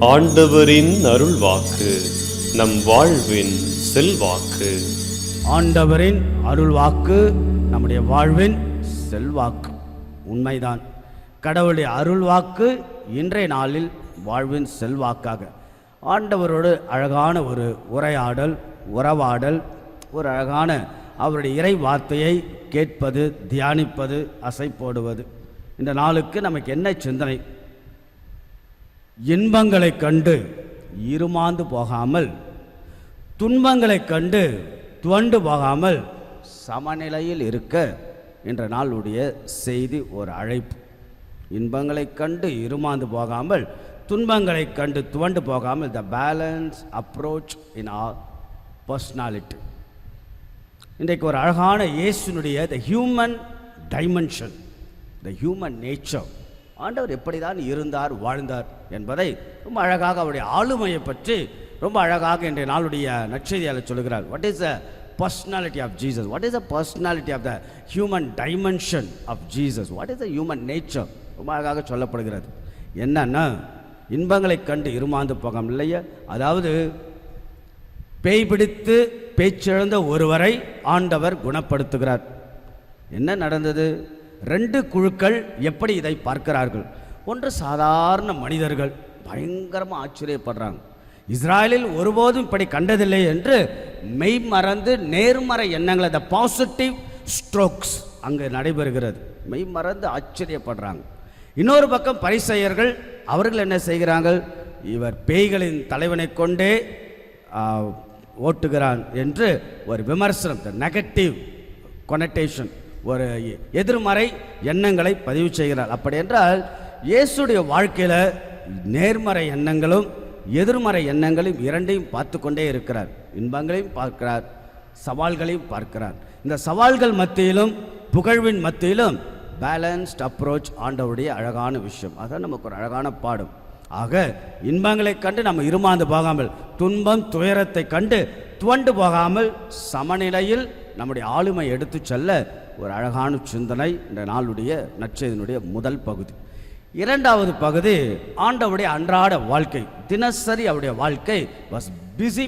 ஆண்டவரின் அருள்வாக்கு நம் வாழ்வின் செல்வாக்கு. ஆண்டவரின் அருள்வாக்கு நம்முடைய வாழ்வின் செல்வாக்கு. உண்மைதான். கடவுளுடைய அருள்வாக்கு இன்றைய நாளில் வாழ்வின் செல்வாக்காக. ஆண்டவரோடு அழகான ஒரு உரையாடல் உறவாடல் ஒரு அழகான அவருடைய இறை வார்த்தையை கேட்பது தியானிப்பது அசை போடுவது இந்த நாளுக்கு நமக்கு என்ன சிந்தனை? இன்பங்களைக் கண்டு இருமாந்து போகாமல் துன்பங்களைக் கண்டு துவண்டு போகாமல் சமநிலையில் இருக்க என்ற நாளுடைய செய்தி ஒரு அழைப்பு. இன்பங்களை கண்டு இருமாந்து போகாமல் துன்பங்களை கண்டு துவண்டு போகாமல் the balance approach in our personality இன்றைக்கு ஒரு அழகான இயேசுனுடைய the human dimension the human nature ஆண்டவர் எப்படி தான் இருந்தார் வாழ்ந்தார் என்பதை ரொம்ப அழகாக அவருடைய ஆளுமையை பற்றி ரொம்ப அழகாக இன்றைய நாளுடைய நற்செய்தியாளர் சொல்கிறார் what is the personality of Jesus what is the personality of the human dimension of Jesus what is the human nature ரொம்ப அழகாக சொல்லப்படுகிறது. என்னன்னா இன்பங்களைக் கண்டு இருமாந்து போகாமல் இல்லையா? அதாவது பேய் பிடித்து பேச்சிழந்த ஒருவரை ஆண்டவர் குணப்படுத்துகிறார். என்ன நடந்தது? ரெண்டு குழுக்கள் எப்படி இதை பார்க்கிறார்கள்? ஒன்று சாதாரண மனிதர்கள். பயங்கரமாக ஆச்சரியப்படுறாங்க. இஸ்ராயலில் ஒருபோதும் இப்படி கண்டதில்லை என்று மெய் மறந்து நேர்மறை எண்ணங்களை த பாசிட்டிவ் ஸ்ட்ரோக்ஸ் அங்கே நடைபெறுகிறது. மெய் மறந்து ஆச்சரியப்படுறாங்க. இன்னொரு பக்கம் பரிசெயர்கள் அவர்கள் என்ன செய்கிறார்கள்? இவர் பேய்களின் தலைவனை கொண்டே ஓட்டுகிறான் என்று ஒரு விமர்சனம் நெகட்டிவ் கொனட்டேஷன் ஒரு எதிர்மறை எண்ணங்களை பதிவு செய்கிறார். அப்படி என்றால் இயேசுடைய வாழ்க்கையில் நேர்மறை எண்ணங்களும் எதிர்மறை எண்ணங்களும் இரண்டையும் பார்த்து கொண்டே இருக்கிறார். இன்பங்களையும் பார்க்கிறார் சவால்களையும் பார்க்கிறார். இந்த சவால்கள் மத்தியிலும் புகழ்வின் மத்தியிலும் பேலன்ஸ்ட் அப்ரோச் ஆண்டவருடைய அழகான விஷயம். அதான் நமக்கு ஒரு அழகான பாடம். ஆக இன்பங்களைக் கண்டு நம்ம இருமாந்து போகாமல் துன்பம் துயரத்தை கண்டு துவண்டு போகாமல் சமநிலையில் நம்முடைய ஆளுமை எடுத்துச் செல்ல ஒரு அழகான சிந்தனை இந்த நாளுடைய நற்செய்தியினுடைய முதல் பகுதி. இரண்டாவது பகுதி ஆண்டவுடைய அன்றாட வாழ்க்கை. தினசரி அவருடைய வாழ்க்கை was busy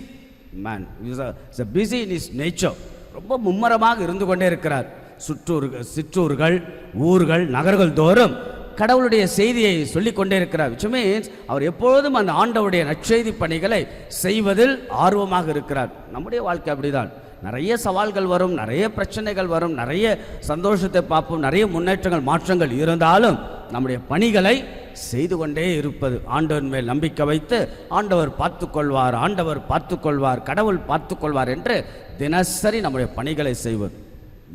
man is busy in his nature ரொம்ப மும்மரமாக இருந்து கொண்டே இருக்கிறார். சுற்றூர்கள் சிற்றூர்கள் ஊர்கள் நகர்கள் தோறும் கடவுளுடைய செய்தியை சொல்லிக் கொண்டே இருக்கிறார். விச் மீன்ஸ் அவர் எப்பொழுதும் அந்த ஆண்டவுடைய நற்செய்தி பணிகளை செய்வதில் ஆர்வமாக இருக்கிறார். நம்முடைய வாழ்க்கை அப்படிதான். நிறைய சவால்கள் வரும் நிறைய பிரச்சனைகள் வரும் நிறைய சந்தோஷத்தை பார்ப்போம் நிறைய முன்னேற்றங்கள் மாற்றங்கள் இருந்தாலும் நம்முடைய பணிகளை செய்து கொண்டே இருப்பது. ஆண்டவன் மேல் நம்பிக்கை வைத்து ஆண்டவர் பார்த்துக்கொள்வார் ஆண்டவர் பார்த்துக்கொள்வார் கடவுள் பார்த்துக்கொள்வார் என்று தினசரி நம்முடைய பணிகளை செய்வது.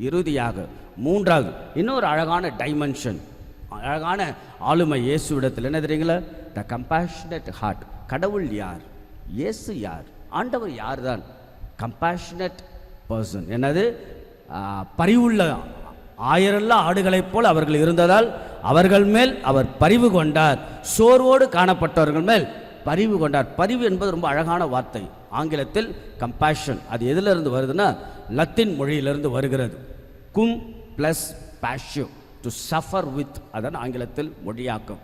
இறுதியாக மூன்றாவது இன்னொரு அழகான டைமென்ஷன் அழகான ஆளுமை இயேசு இடத்தில் என்ன தெரியுங்களா? த கம்பேஷனட் ஹார்ட் கடவுள் யார்? இயேசு யார்? ஆண்டவர் யார் தான் கம்பேஷனட் பர்சன் என்னது? பரிவுள்ள ஆயிரல்ல ஆடுகளைப் போல் அவர்கள் இருந்ததால் அவர்கள் மேல் அவர் பரிவு கொண்டார். சோர்வோடு காணப்பட்டவர்கள் மேல் பரிவு கொண்டார். பரிவு என்பது ரொம்ப அழகான வார்த்தை. ஆங்கிலத்தில் கம்பேஷன் அது எதிலிருந்து வருதுன்னா லத்தின் மொழியிலிருந்து வருகிறது. கும் ப்ளஸ் பேஷ்யூ டு சஃபர் வித் அதான் ஆங்கிலத்தில் மொழியாக்கம்.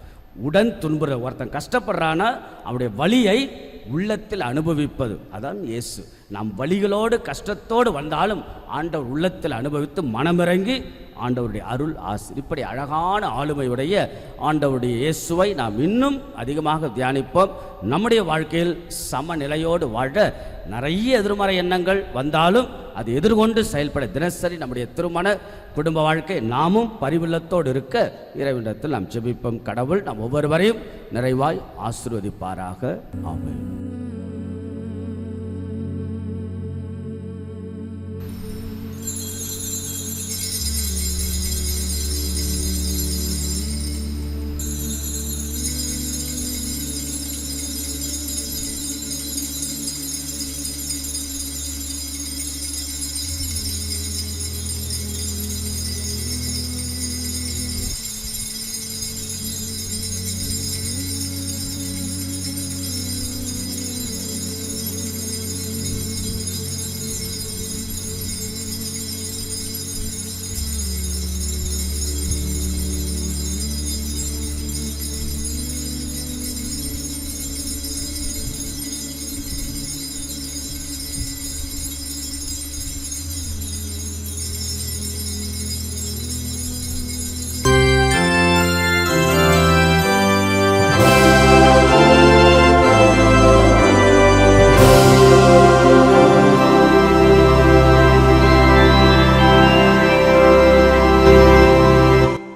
உடன் துன்புற ஒருத்தன் கஷ்டப்படுறான அவருடைய வழியை உள்ளத்தில் அனுபவிப்பது. அதான் இயேசு. நாம் வழிகளோடு கஷ்டத்தோடு வந்தாலும் ஆண்டவர் உள்ளத்தில் அனுபவித்து மனமிறங்கி ஆண்டவருடைய அருள் ஆசி இப்படி அழகான ஆளுமையுடைய ஆண்டவருடைய இயேசுவை நாம் இன்னும் அதிகமாக தியானிப்போம். நம்முடைய வாழ்க்கையில் சமநிலையோடு வாழ நிறைய எதிர்மறை எண்ணங்கள் வந்தாலும் அது எதிர்கொண்டு செயல்பட தினசரி நம்முடைய திருமண குடும்ப வாழ்க்கை நாமும் பரிவுள்ளத்தோடு இருக்க இறைவனிடத்தில் நாம் ஜெபிப்போம். கடவுள் நாம் ஒவ்வொருவரையும் நிறைவாய் ஆசிர்வதிப்பாராக. ஆமாம்